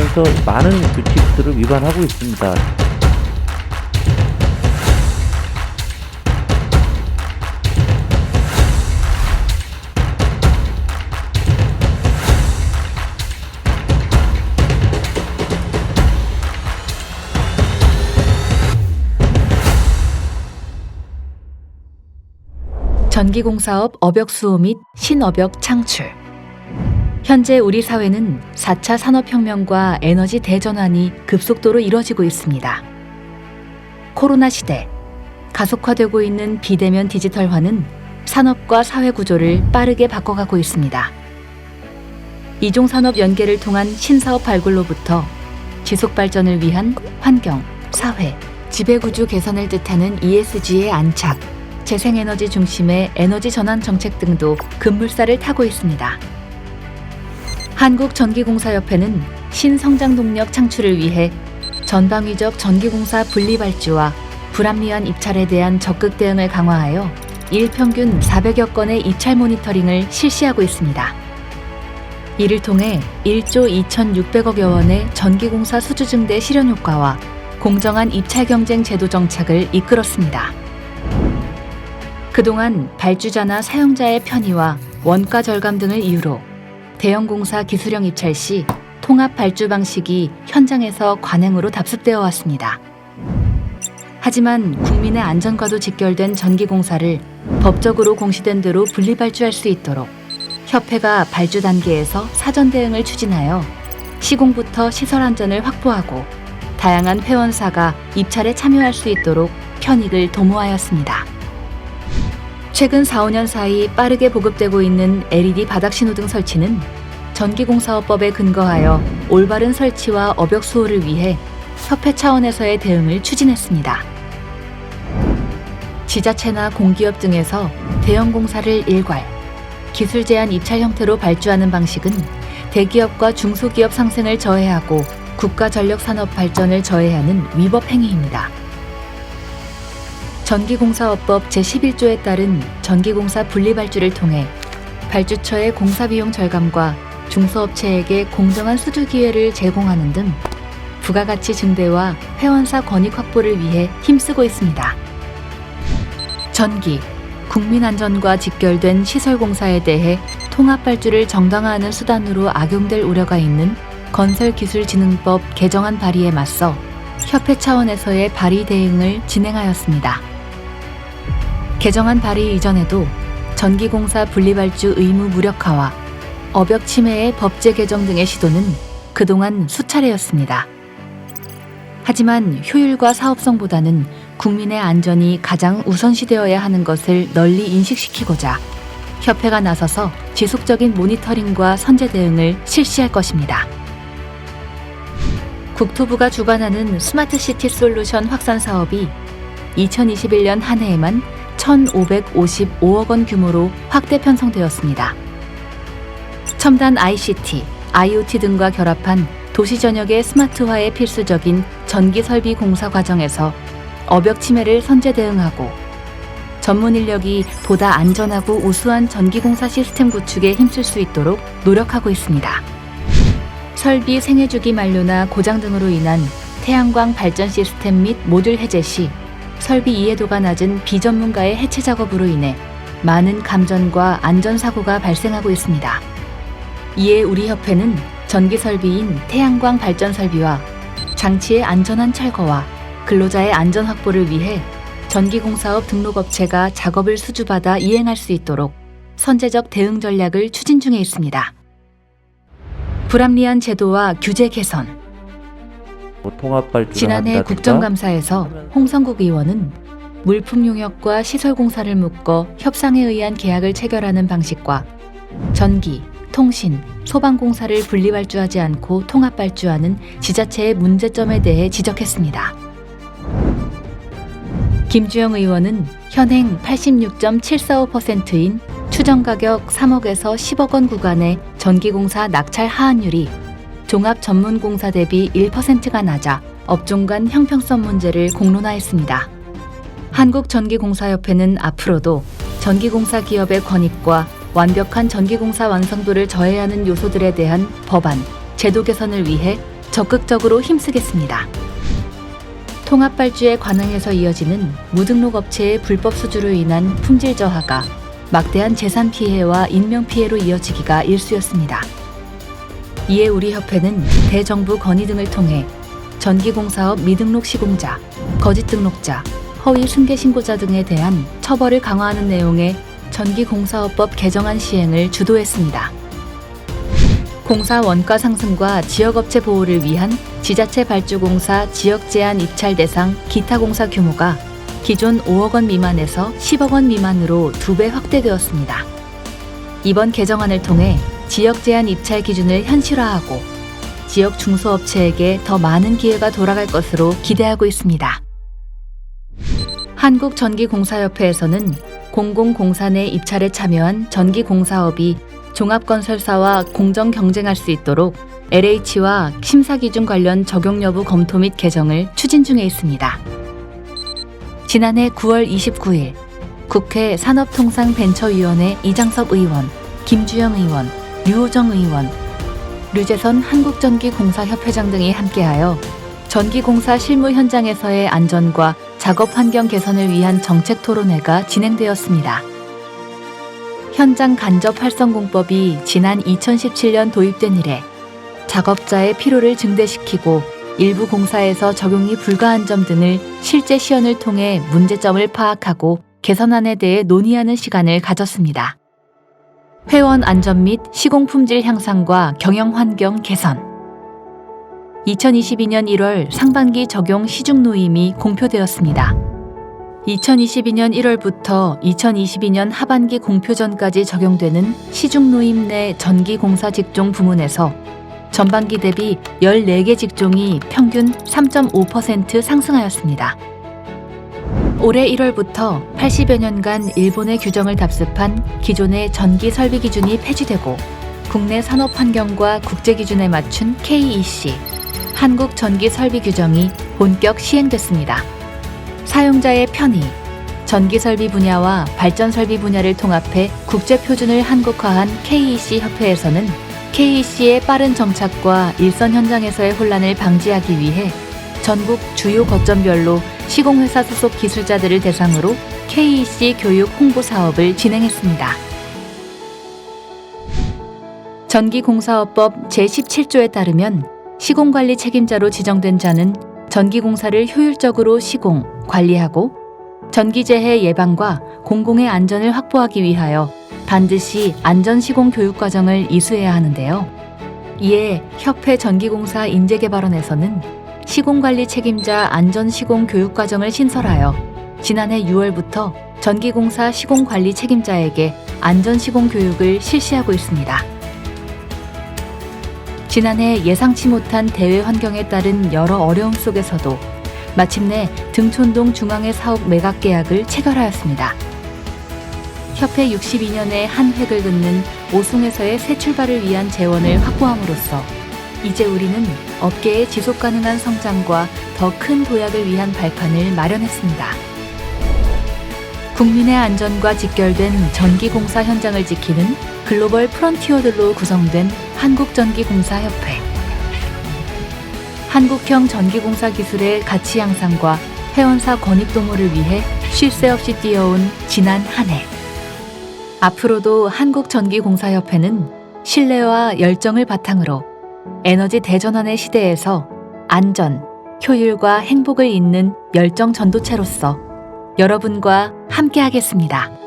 대해서 많은 규칙들을 위반하고 있습니다. 전기공사업 업역 수호 및 신업역 창출. 현재 우리 사회는 4차 산업혁명과 에너지 대전환이 급속도로 이뤄지고 있습니다. 코로나 시대, 가속화되고 있는 비대면 디지털화는 산업과 사회 구조를 빠르게 바꿔가고 있습니다. 이종 산업 연계를 통한 신사업 발굴로부터 지속 발전을 위한 환경, 사회, 지배구조 개선을 뜻하는 ESG의 안착, 재생에너지 중심의 에너지 전환 정책 등도 급물살을 타고 있습니다. 한국전기공사협회는 신성장 동력 창출을 위해 전방위적 전기공사 분리발주와 불합리한 입찰에 대한 적극 대응을 강화하여 일평균 400여 건의 입찰 모니터링을 실시하고 있습니다. 이를 통해 1조 2,600억여 원의 전기공사 수주 증대 실현 효과와 공정한 입찰 경쟁 제도 정착을 이끌었습니다. 그동안 발주자나 사용자의 편의와 원가 절감 등을 이유로 대형 공사 기술형 입찰 시 통합 발주 방식이 현장에서 관행으로 답습되어 왔습니다. 하지만 국민의 안전과도 직결된 전기공사를 법적으로 공시된 대로 분리 발주할 수 있도록 협회가 발주 단계에서 사전 대응을 추진하여 시공부터 시설 안전을 확보하고 다양한 회원사가 입찰에 참여할 수 있도록 편익을 도모하였습니다. 최근 4, 5년 사이 빠르게 보급되고 있는 LED 바닥 신호등 설치는 전기공사업법에 근거하여 올바른 설치와 업역 수호를 위해 협회 차원에서의 대응을 추진했습니다. 지자체나 공기업 등에서 대형 공사를 일괄, 기술 제한 입찰 형태로 발주하는 방식은 대기업과 중소기업 상생을 저해하고 국가 전력 산업 발전을 저해하는 위법 행위입니다. 전기공사업법 제11조에 따른 전기공사 분리발주를 통해 발주처의 공사비용 절감과 중소업체에게 공정한 수주 기회를 제공하는 등 부가가치 증대와 회원사 권익 확보를 위해 힘쓰고 있습니다. 전기, 국민 안전과 직결된 시설 공사에 대해 통합 발주를 정당화하는 수단으로 악용될 우려가 있는 건설기술진흥법 개정안 발의에 맞서 협회 차원에서의 발의 대응을 진행하였습니다. 개정안 발의 이전에도 전기공사 분리발주 의무 무력화와 업역 침해의 법제 개정 등의 시도는 그동안 수차례였습니다. 하지만 효율과 사업성보다는 국민의 안전이 가장 우선시되어야 하는 것을 널리 인식시키고자 협회가 나서서 지속적인 모니터링과 선제 대응을 실시할 것입니다. 국토부가 주관하는 스마트 시티 솔루션 확산 사업이 2021년 한 해에만 1,555억 원 규모로 확대 편성되었습니다. 첨단 ICT, IoT 등과 결합한 도시 전역의 스마트화에 필수적인 전기 설비 공사 과정에서 업역 침해를 선제 대응하고 전문 인력이 보다 안전하고 우수한 전기 공사 시스템 구축에 힘쓸 수 있도록 노력하고 있습니다. 설비 생애 주기 만료나 고장 등으로 인한 태양광 발전 시스템 및 모듈 해제 시 설비 이해도가 낮은 비전문가의 해체 작업으로 인해 많은 감전과 안전 사고가 발생하고 있습니다. 이에 우리 협회는 전기 설비인 태양광 발전 설비와 장치의 안전한 철거와 근로자의 안전 확보를 위해 전기공사업 등록업체가 작업을 수주받아 이행할 수 있도록 선제적 대응 전략을 추진 중에 있습니다. 불합리한 제도와 규제 개선, 지난해 한다든가 국정감사에서 홍성국 의원은 물품 용역과 시설 공사를 묶어 협상에 의한 계약을 체결하는 방식과 전기, 통신, 소방 공사를 분리 발주하지 않고 통합 발주하는 지자체의 문제점에 대해 지적했습니다. 김주영 의원은 현행 86.745%인 추정 가격 3억에서 10억 원 구간의 전기공사 낙찰 하한율이 종합 전문 공사 대비 1%가 낮아 업종 간 형평성 문제를 공론화했습니다. 한국전기공사협회는 앞으로도 전기공사 기업의 권익과 완벽한 전기공사 완성도를 저해하는 요소들에 대한 법안, 제도 개선을 위해 적극적으로 힘쓰겠습니다. 통합발주의 관행에서 이어지는 무등록 업체의 불법 수주로 인한 품질 저하가 막대한 재산 피해와 인명 피해로 이어지기가 일쑤였습니다. 이에 우리 협회는 대정부 건의 등을 통해 전기공사업 미등록 시공자, 거짓 등록자, 허위 승계 신고자 등에 대한 처벌을 강화하는 내용의 전기공사업법 개정안 시행을 주도했습니다. 공사 원가 상승과 지역업체 보호를 위한 지자체 발주공사 지역 제한 입찰 대상 기타 공사 규모가 기존 5억 원 미만에서 10억 원 미만으로 두 배 확대되었습니다. 이번 개정안을 통해 지역 제한 입찰 기준을 현실화하고 지역 중소업체에게 더 많은 기회가 돌아갈 것으로 기대하고 있습니다. 한국전기공사협회에서는 공공공사 내 입찰에 참여한 전기공사업이 종합건설사와 공정 경쟁할 수 있도록 LH와 심사기준 관련 적용 여부 검토 및 개정을 추진 중에 있습니다. 지난해 9월 29일 국회 산업통상벤처위원회 이장섭 의원, 김주영 의원, 류호정 의원, 류재선 한국전기공사협회장 등이 함께하여 전기공사 실무 현장에서의 안전과 작업 환경 개선을 위한 정책 토론회가 진행되었습니다. 현장 간접 활성 공법이 지난 2017년 도입된 이래 작업자의 피로를 증대시키고 일부 공사에서 적용이 불가한 점 등을 실제 시연을 통해 문제점을 파악하고 개선안에 대해 논의하는 시간을 가졌습니다. 회원 안전 및 시공 품질 향상과 경영 환경 개선 2022년 1월 상반기 적용 시중 노임이 공표되었습니다. 2022년 1월부터 2022년 하반기 공표 전까지 적용되는 시중 노임 내 전기 공사 직종 부문에서 전반기 대비 14개 직종이 평균 3.5% 상승하였습니다. 올해 1월부터 80여 년간 일본의 규정을 답습한 기존의 전기 설비 기준이 폐지되고 국내 산업 환경과 국제 기준에 맞춘 KEC 한국 전기 설비 규정이 본격 시행됐습니다. 사용자의 편의, 전기 설비 분야와 발전 설비 분야를 통합해 국제 표준을 한국화한 KEC 협회에서는 KEC의 빠른 정착과 일선 현장에서의 혼란을 방지하기 위해 전국 주요 거점별로 시공회사 소속 기술자들을 대상으로 KEC 교육 홍보 사업을 진행했습니다. 전기공사업법 제17조에 따르면 시공관리 책임자로 지정된 자는 전기공사를 효율적으로 시공, 관리하고 전기재해 예방과 공공의 안전을 확보하기 위하여 반드시 안전시공 교육과정을 이수해야 하는데요. 이에 협회 전기공사 인재개발원에서는 시공관리 책임자 안전시공 교육과정을 신설하여 지난해 6월부터 전기공사 시공관리 책임자에게 안전시공 교육을 실시하고 있습니다. 지난해 예상치 못한 대외 환경에 따른 여러 어려움 속에서도 마침내 등촌동 중앙의 사업 매각 계약을 체결하였습니다. 협회 62년의 한 획을 긋는 오송에서의 새 출발을 위한 재원을 확보함으로써 이제 우리는 업계의 지속 가능한 성장과 더 큰 도약을 위한 발판을 마련했습니다. 국민의 안전과 직결된 전기공사 현장을 지키는 글로벌 프론티어들로 구성된 한국전기공사협회. 한국형 전기공사 기술의 가치 향상과 회원사 권익 도모를 위해 쉴 새 없이 뛰어온 지난 한 해. 앞으로도 한국전기공사협회는 신뢰와 열정을 바탕으로 에너지 대전환의 시대에서 안전, 효율과 행복을 잇는 열정 전도체로서 여러분과 함께하겠습니다.